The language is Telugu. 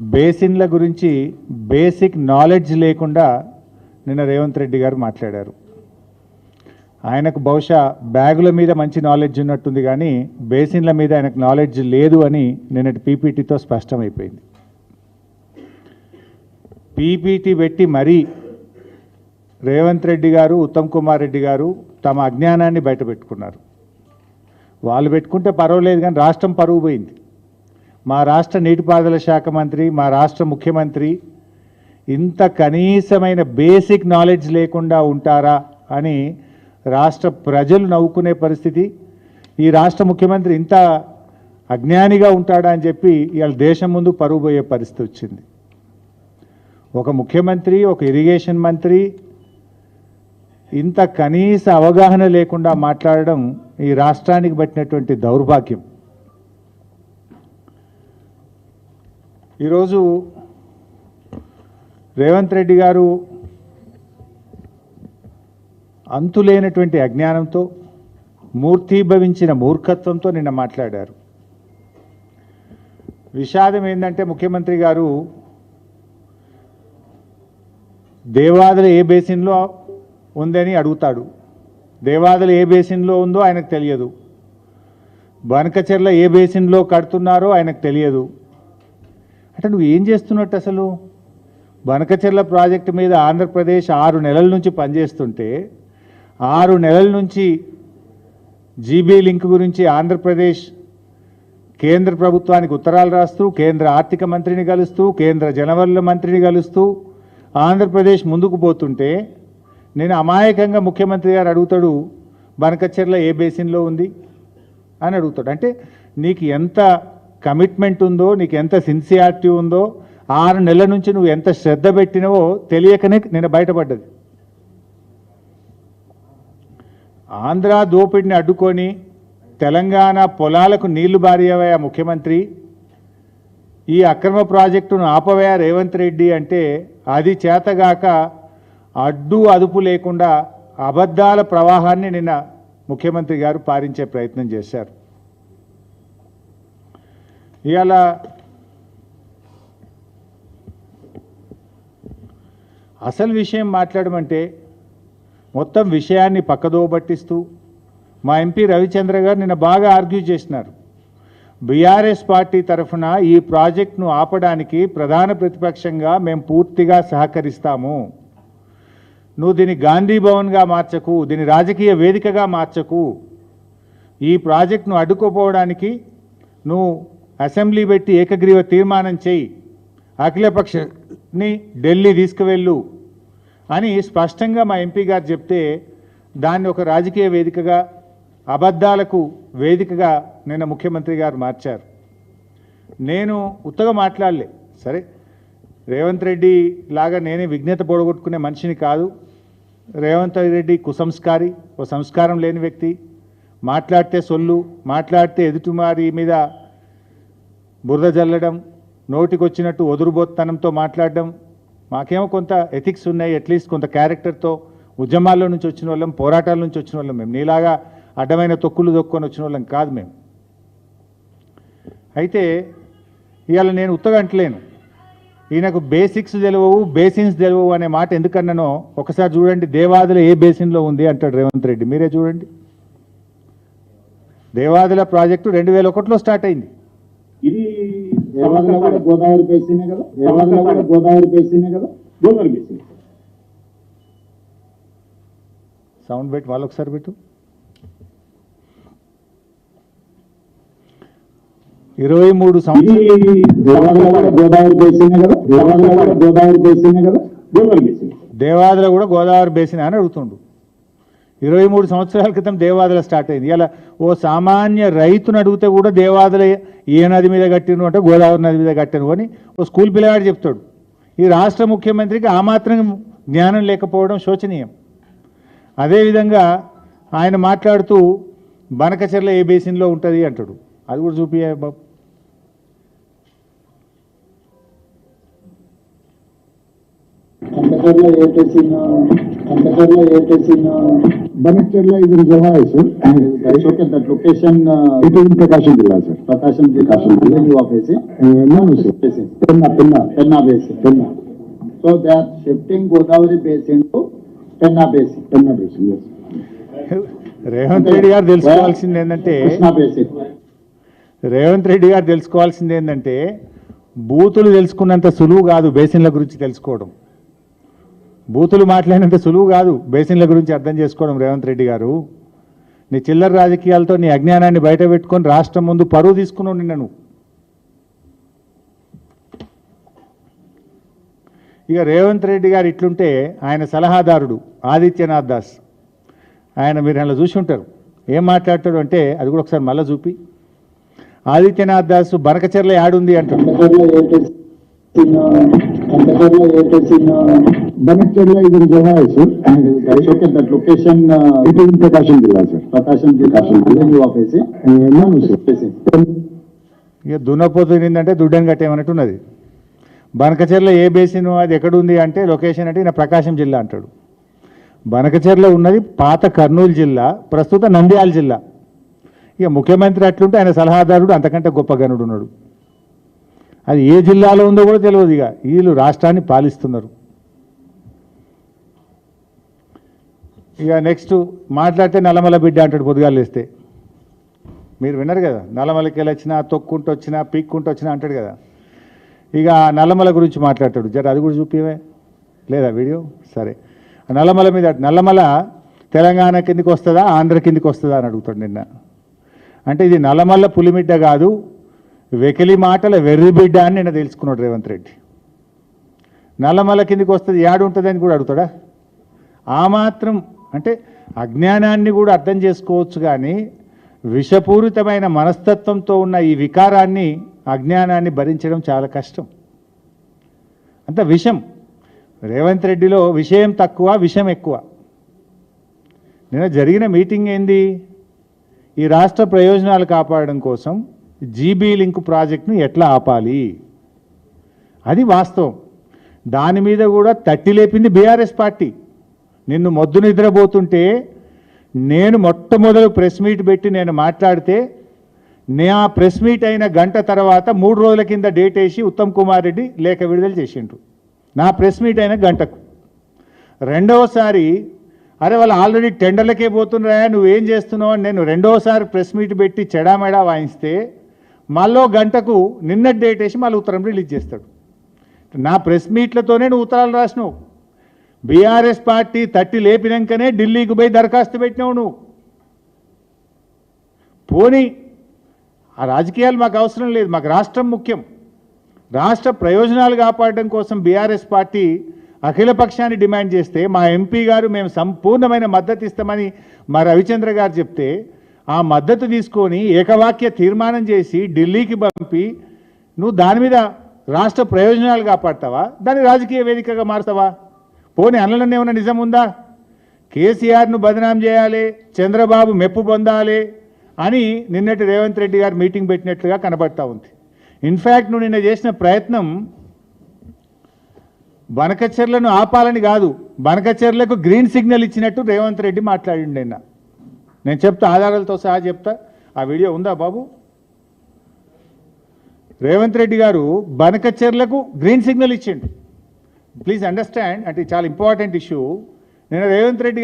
బేసిన్ల గురించి బేసిక్ నాలెడ్జ్ లేకుండా నిన్న రేవంత్ రెడ్డి గారు మాట్లాడారు. ఆయనకు బహుశా బ్యాగుల మీద మంచి నాలెడ్జ్ ఉన్నట్టుంది కానీ బేసిన్ల మీద ఆయనకు నాలెడ్జ్ లేదు అని నిన్నటి పీపీటీతో స్పష్టమైపోయింది. పీపీటీ పెట్టి మరీ రేవంత్ రెడ్డి గారు ఉత్తమ్ కుమార్ రెడ్డి గారు తమ అజ్ఞానాన్ని బయటపెట్టుకున్నారు. వాళ్ళు పెట్టుకుంటే పర్వాలేదు కానీ రాష్ట్రం పరువు పోయింది. మా రాష్ట్ర నీటిపారుదల శాఖ మంత్రి మా రాష్ట్ర ముఖ్యమంత్రి ఇంత కనీసమైన బేసిక్ నాలెడ్జ్ లేకుండా ఉంటారా అని రాష్ట్ర ప్రజలు నవ్వుకునే పరిస్థితి. ఈ రాష్ట్ర ముఖ్యమంత్రి ఇంత అజ్ఞానిగా ఉంటాడా అని చెప్పి ఇవాళ దేశం ముందు పరువు పోయే పరిస్థితి వచ్చింది. ఒక ముఖ్యమంత్రి ఒక ఇరిగేషన్ మంత్రి ఇంత కనీస అవగాహన లేకుండా మాట్లాడడం ఈ రాష్ట్రానికి పట్టినటువంటి దౌర్భాగ్యం. ఈరోజు రేవంత్ రెడ్డి గారు అంతులేనటువంటి అజ్ఞానంతో మూర్తీభవించిన మూర్ఖత్వంతో నిన్న మాట్లాడారు. విషాదం ఏంటంటే ముఖ్యమంత్రి గారు దేవాదులు ఏ బేసిన్లో ఉందని అడుగుతాడు. దేవాదులు ఏ బేసిన్లో ఉందో ఆయనకు తెలియదు. బనకచెర్ల ఏ బేసిన్లో కడుతున్నారో ఆయనకు తెలియదు. అంటే నువ్వు ఏం చేస్తున్నట్టు అసలు? బనకచెర్ల ప్రాజెక్టు మీద ఆంధ్రప్రదేశ్ ఆరు నెలల నుంచి పనిచేస్తుంటే ఆరు నెలల నుంచి జీబీ లింక్ గురించి ఆంధ్రప్రదేశ్ కేంద్ర ప్రభుత్వానికి ఉత్తరాలు రాస్తూ కేంద్ర ఆర్థిక మంత్రిని కలుస్తూ కేంద్ర జనవరుల మంత్రిని కలుస్తూ ఆంధ్రప్రదేశ్ ముందుకు పోతుంటే నేను అమాయకంగా ముఖ్యమంత్రి గారు అడుగుతాడు బనకచెర్ల ఏ బేసిన్లో ఉంది? అని అడుగుతాడు. అంటే నీకు ఎంత కమిట్మెంట్ ఉందో నీకు ఎంత సిన్సియారిటీ ఉందో ఆరు నెలల నుంచి నువ్వు ఎంత శ్రద్ధ పెట్టినవో తెలియకనే నేను బయటపడ్డది. ఆంధ్ర దోపిడిని అడ్డుకొని తెలంగాణ పొలాలకు నీళ్ళు బారియవయా ముఖ్యమంత్రి. ఈ అక్రమ ప్రాజెక్టును ఆపవయా రేవంత్ రెడ్డి అంటే అది చేతగాక అడ్డు అదుపు లేకుండా అబద్ధాల ప్రవాహాన్ని నిన్న ముఖ్యమంత్రి గారు పారించే ప్రయత్నం చేశారు. ఇవాళ అసలు విషయం మాట్లాడమంటే మొత్తం విషయాన్ని పక్కదో పట్టిస్తూ మా ఎంపీ రవిచంద్ర గారు నిన్న బాగా ఆర్గ్యూ చేసినారు. బీఆర్ఎస్ పార్టీ తరఫున ఈ ప్రాజెక్టును ఆపడానికి ప్రధాన ప్రతిపక్షంగా మేము పూర్తిగా సహకరిస్తాము. నువ్వు దీన్ని గాంధీ భవన్గా మార్చకు దీన్ని రాజకీయ వేదికగా మార్చకు ఈ ప్రాజెక్టును అడ్డుకోపోవడానికి నువ్వు అసెంబ్లీ పెట్టి ఏకగ్రీవ తీర్మానం చేయి. అఖిలపక్షని ఢిల్లీ తీసుకువెళ్ళు అని స్పష్టంగా మా ఎంపీ గారు చెప్తే దాన్ని ఒక రాజకీయ వేదికగా అబద్ధాలకు వేదికగా నిన్న ముఖ్యమంత్రి గారు మార్చారు. నేను ఉత్తగా మాట్లాడలే. సరే రేవంత్ రెడ్డి లాగా నేనే విజ్ఞత పొడగొట్టుకునే మనిషిని కాదు. రేవంత్ రెడ్డి కుసంస్కారి ఓ సంస్కారం లేని వ్యక్తి. మాట్లాడితే సొల్లు మాట్లాడితే ఎదుటిమారి మీద బురద జల్లడం నోటికొచ్చినట్టు ఒదురుబోత్తనంతో మాట్లాడడం మాకేమో కొంత ఎథిక్స్ ఉన్నాయి అట్లీస్ట్ కొంత క్యారెక్టర్తో ఉద్యమాల్లో నుంచి వచ్చిన వాళ్ళం పోరాటాల నుంచి వచ్చిన వాళ్ళం మేము. నీలాగా అడ్డమైన తొక్కులు దొక్కొని వచ్చిన వాళ్ళం కాదు మేము. అయితే ఇవాళ నేను ఉత్తగంటలేను ఈయనకు బేసిక్స్ తెలియవు బేసిన్స్ తెలియవు అనే మాట ఎందుకన్నానో ఒకసారి చూడండి. దేవాదుల ఏ బేసిన్లో ఉంది అంటాడు రేవంత్ రెడ్డి. మీరే చూడండి. దేవాదుల ప్రాజెక్టు రెండు వేల ఒకటిలో స్టార్ట్ అయింది. ఇది దేవాదుల కూడా గోదావరి బేసినే కదా? దేవాదుల కూడా గోదావరి బేసినే కదా? గోదావరి బేసిన్. సౌండ్ పెట్టి వాళ్ళు ఒకసారి పెట్టు. ఇరవై మూడు సంవత్సరాలు. దేవాదుల కూడా గోదావరి బేసినే కదా? దేవాదుల కూడా గోదావరి బేసినే కదా? గోదావరి బేసిన్. దేవాదుల కూడా గోదావరి బేసిన్ అని అడుగుతుండు. ఇరవై మూడు సంవత్సరాల క్రితం దేవాదుల స్టార్ట్ అయింది. ఇలా ఓ సామాన్య రైతును అడిగితే కూడా దేవాదుల ఏ నది మీద కట్టిను అంటే గోదావరి నది మీద కట్టాను అని ఓ స్కూల్ పిల్లవాడు చెప్తాడు. ఈ రాష్ట్ర ముఖ్యమంత్రికి ఆ మాత్రం జ్ఞానం లేకపోవడం శోచనీయం. అదేవిధంగా ఆయన మాట్లాడుతూ బనకచెర్ల ఏ బేసిన్లో ఉంటుంది అంటాడు. అది కూడా చూపియా బాబు. ఏ basin Prakasam Prakasam Prakasam shifting Godavari basin Penna basin Penna basin Revanth Reddy తెలుసుకోవాల్సింది ఏంటంటే రేవంత్ రెడ్డి గారు తెలుసుకోవాల్సింది ఏంటంటే బూతులు తెలుసుకున్నంత సులువు కాదు బేసిన్ల గురించి తెలుసుకోవడం. బూతులు మాట్లాడినంత సులువు కాదు బేసిన్ల గురించి అర్థం చేసుకోవడం రేవంత్ రెడ్డి గారు. నీ చిల్లర రాజకీయాలతో నీ అజ్ఞానాన్ని బయట పెట్టుకొని రాష్ట్రం ముందు పరువు తీసుకున్నావు నిన్న నువ్వు. ఇక రేవంత్ రెడ్డి గారు ఇట్లుంటే ఆయన సలహాదారుడు ఆదిత్యనాథ్ దాస్. ఆయన మీరు అలా చూసి ఉంటారు. ఏం మాట్లాడతాడు అంటే అది కూడా ఒకసారి మళ్ళీ చూపి. ఆదిత్యనాథ్ దాస్ బనకచెర్ల యాడుంది అంటాడు. ఇక దున్నపోతుంది అంటే దుడ్డం కట్టేమన్నట్టు ఉన్నది. బనకచెర్ల ఏ బేసిన్ అది ఎక్కడ ఉంది అంటే లొకేషన్ అంటే ఈయన ప్రకాశం జిల్లా అంటాడు. బనకచెర్లో ఉన్నది పాత కర్నూలు జిల్లా ప్రస్తుత నంద్యాల జిల్లా. ఇక ముఖ్యమంత్రి అట్లుంటే ఆయన సలహాదారుడు అంతకంటే గొప్ప గనుడు ఉన్నాడు అది ఏ జిల్లాలో ఉందో కూడా తెలియదు ఇక. వీళ్ళు రాష్ట్రాన్ని పాలిస్తున్నారు. ఇక నెక్స్ట్ మాట్లాడితే నల్లమల బిడ్డ అంటాడు పొద్దుగాలు లేస్తే. మీరు విన్నారు కదా నల్లమలకి వెళ్ళి వచ్చినా తొక్కుంటూ వచ్చినా పీక్కుంటూ వచ్చినా అంటాడు కదా. ఇక నల్లమల గురించి మాట్లాడతాడు. జర అది కూడా చూపివే లేదా వీడియో? సరే. నల్లమల మీద నల్లమల తెలంగాణ కిందికి వస్తుందా ఆంధ్ర కిందికి వస్తుందా అని అడుగుతాడు నిన్న. అంటే ఇది నల్లమల్ల పులిమిడ్డ కాదు వెకిలి మాటల వెర్రిబిడ్డ అని నిన్న తెలుసుకున్నాడు రేవంత్ రెడ్డి. నల్లమల కిందికి వస్తుంది యాడు ఉంటుందని కూడా అడుగుతాడా? ఆ మాత్రం అంటే అజ్ఞానాన్ని కూడా అర్థం చేసుకోవచ్చు కానీ విషపూరితమైన మనస్తత్వంతో ఉన్న ఈ వికారాన్ని అజ్ఞానాన్ని భరించడం చాలా కష్టం. అంత విషం. రేవంత్ రెడ్డిలో విషయం తక్కువ విషం ఎక్కువ. నిన్న జరిగిన మీటింగ్ ఏంది? ఈ రాష్ట్ర ప్రయోజనాలు కాపాడడం కోసం జీబీ లింక్ ప్రాజెక్ట్ను ఎట్లా ఆపాలి? అది వాస్తవం. దాని మీద కూడా తట్టి లేపింది బీఆర్ఎస్ పార్టీ. నిన్ను మొద్దు నిద్రపోతుంటే నేను మొట్టమొదలు ప్రెస్ మీట్ పెట్టి నేను మాట్లాడితే నే ఆ ప్రెస్ మీట్ అయిన గంట తర్వాత మూడు రోజుల కింద డేట్ వేసి ఉత్తమ్ కుమార్ రెడ్డి లేఖ విడుదల చేసిండ్రు. నా ప్రెస్ మీట్ అయిన గంటకు. రెండవసారి అరే వాళ్ళు ఆల్రెడీ టెండర్లకే పోతున్నారా నువ్వేం చేస్తున్నావు అని నేను రెండవసారి ప్రెస్ మీట్ పెట్టి చెడామెడా వాయిస్తే మళ్ళీ గంటకు నిన్న డేట్ వేసి మళ్ళీ ఉత్తరం రిలీజ్ చేస్తాడు. నా ప్రెస్ మీట్లతోనే నువ్వు ఉత్తరాలు రాసినావు. బీఆర్ఎస్ పార్టీ తట్టి లేపినాకనే ఢిల్లీకి పోయి దరఖాస్తు పెట్టినావు నువ్వు. పోనీ ఆ రాజకీయాలు మాకు అవసరం లేదు మాకు రాష్ట్రం ముఖ్యం. రాష్ట్ర ప్రయోజనాలు కాపాడడం కోసం బీఆర్ఎస్ పార్టీ అఖిలపక్షాన్ని డిమాండ్ చేస్తే మా ఎంపీ గారు మేము సంపూర్ణమైన మద్దతు ఇస్తామని మా రవిచంద్ర గారు చెప్తే ఆ మద్దతు తీసుకొని ఏకవాక్య తీర్మానం చేసి ఢిల్లీకి పంపి నువ్వు దాని మీద రాష్ట్ర ప్రయోజనాలు కాపాడతావా? దాన్ని రాజకీయ వేదికగా మారుతావా? పోనీ అనలను ఏమైనా నిజం ఉందా? కేసీఆర్ను బదనాం చేయాలి చంద్రబాబు మెప్పు పొందాలి అని నిన్నటి రేవంత్ రెడ్డి గారు మీటింగ్ పెట్టినట్లుగా కనబడతా ఉంది. ఇన్ఫ్యాక్ట్ నువ్వు నిన్న చేసిన ప్రయత్నం బనకచెర్లను ఆపాలని కాదు బనకచెర్లకు గ్రీన్ సిగ్నల్ ఇచ్చినట్టు రేవంత్ రెడ్డి మాట్లాడిండు నిన్న. నేను చెప్తా ఆధారాలతో సహా చెప్తా. ఆ వీడియో ఉందా బాబు? రేవంత్ రెడ్డి గారు బనకచెర్లకు గ్రీన్ సిగ్నల్ ఇచ్చిండు. ప్లీజ్ అండర్స్టాండ్ అంటే చాలా ఇంపార్టెంట్ ఇష్యూ నేను రేవంత్ రెడ్డి